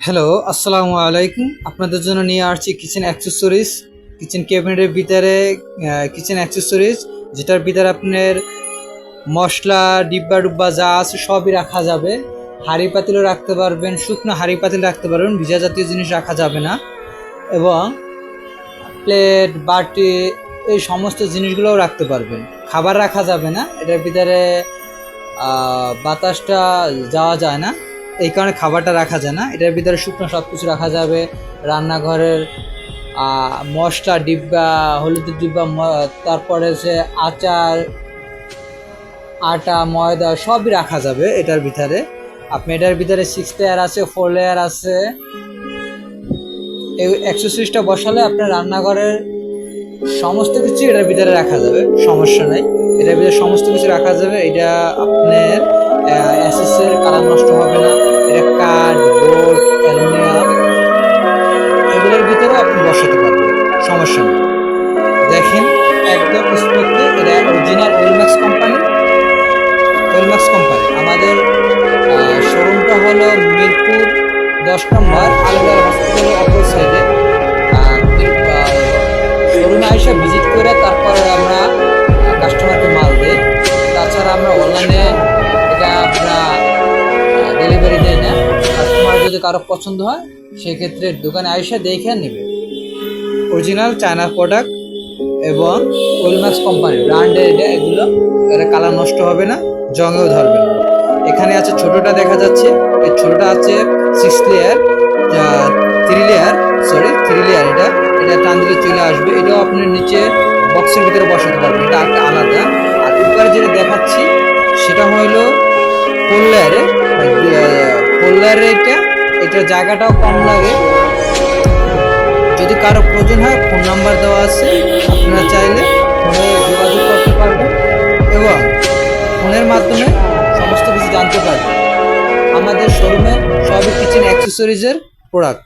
Hello, আসসালামু আলাইকুম। আপনাদের জন্য নিয়ে আসছি কিচেন অ্যাক্সেসরিজ কিচেন ক্যাবিনেটের ভিতরে কিচেন অ্যাক্সেসরিজ যেটার ভিতরে আপনার মশলা, ডিব্বা ডুব্বা যা আছে সবই রাখা যাবে। হাঁড়ি পাতিলও রাখতে পারবেন, শুকনো হাঁড়ি পাতিল রাখতে পারবেন, ভিজা জাতীয় জিনিস রাখা যাবে না। এবং প্লেট, বাটি, এই সমস্ত জিনিসগুলোও রাখতে পারবেন। খাবার রাখা যাবে না, এটার ভিতরে বাতাসটা যাওয়া যায় না। এই কারণে খাবারটা রাখা যায় না। এটার ভিতরে শুকনো সব কিছু রাখা যাবে। রান্নাঘরের মশলা, ডিব্বা, হলুদের ডিব্বা তারপরে সে আচার, আটা, ময়দা সবই রাখা যাবে এটার ভিতরে। আপনি এটার ভিতরে সিক্স লেয়ার আছে ফোর লেয়ার আছে। এই অ্যাক্সেসরিজটা বসালে আপনার রান্নাঘরের সমস্ত কিছু এটার ভিতরে রাখা যাবে, সমস্যা নাই। এটার ভিতরে সমস্ত কিছু রাখা যাবে। এটা আপনার অ্যাসেসের কালার নষ্ট হবে না। বসাতে পারবেন সমস্যা নেই। দেখেন, একদম স্পেক্টে এটা original Wellmax company Wellmax company আমাদের শোরুমটা হলো মিরপুর দশ নম্বর আলগার হসপিটালের অপর সাইডে শোরুমে এসে ভিজিট করে তারপরে আমরা কাস্টমারকে মাল দিই। তাছাড়া আমরা অনলাইনে এটা আমরা ডেলিভারি দেই না। কাস্টমার যদি কারও পছন্দ হয়, সেক্ষেত্রে দোকানে আইসা দেখে নেবে। অরিজিনাল চায়না প্রোডাক্ট এবং ওয়েলম্যাক্স কোম্পানি ব্র্যান্ডের এটা, এগুলো এটা কালার নষ্ট হবে না জঙেও ধরবে না। এখানে আছে ছোটোটা দেখা যাচ্ছে, এই ছোটটা আছে six layer three layer sorry three layer এটা। এটা টান দিলে চলে আসবে, এটাও আপনি নিচে বক্সের ভিতরে বসাতে পারবেন, এটা একটা আলাদা। আর উপরে যেটা দেখাচ্ছি, সেটা হলো ফোর লেয়ারে ফোর এটা এটা জায়গাটাও কম লাগে যদি কারও প্রয়োজন হয় ফোন নাম্বার দেওয়া আছে। আপনারা চাইলে ফোনে যোগাযোগ করতে পারবেন এবং ফোনের মাধ্যমে সমস্ত কিছু জানতে পারবেন। আমাদের শোরুমে সবই কিচেন অ্যাক্সেসরিজের প্রোডাক্ট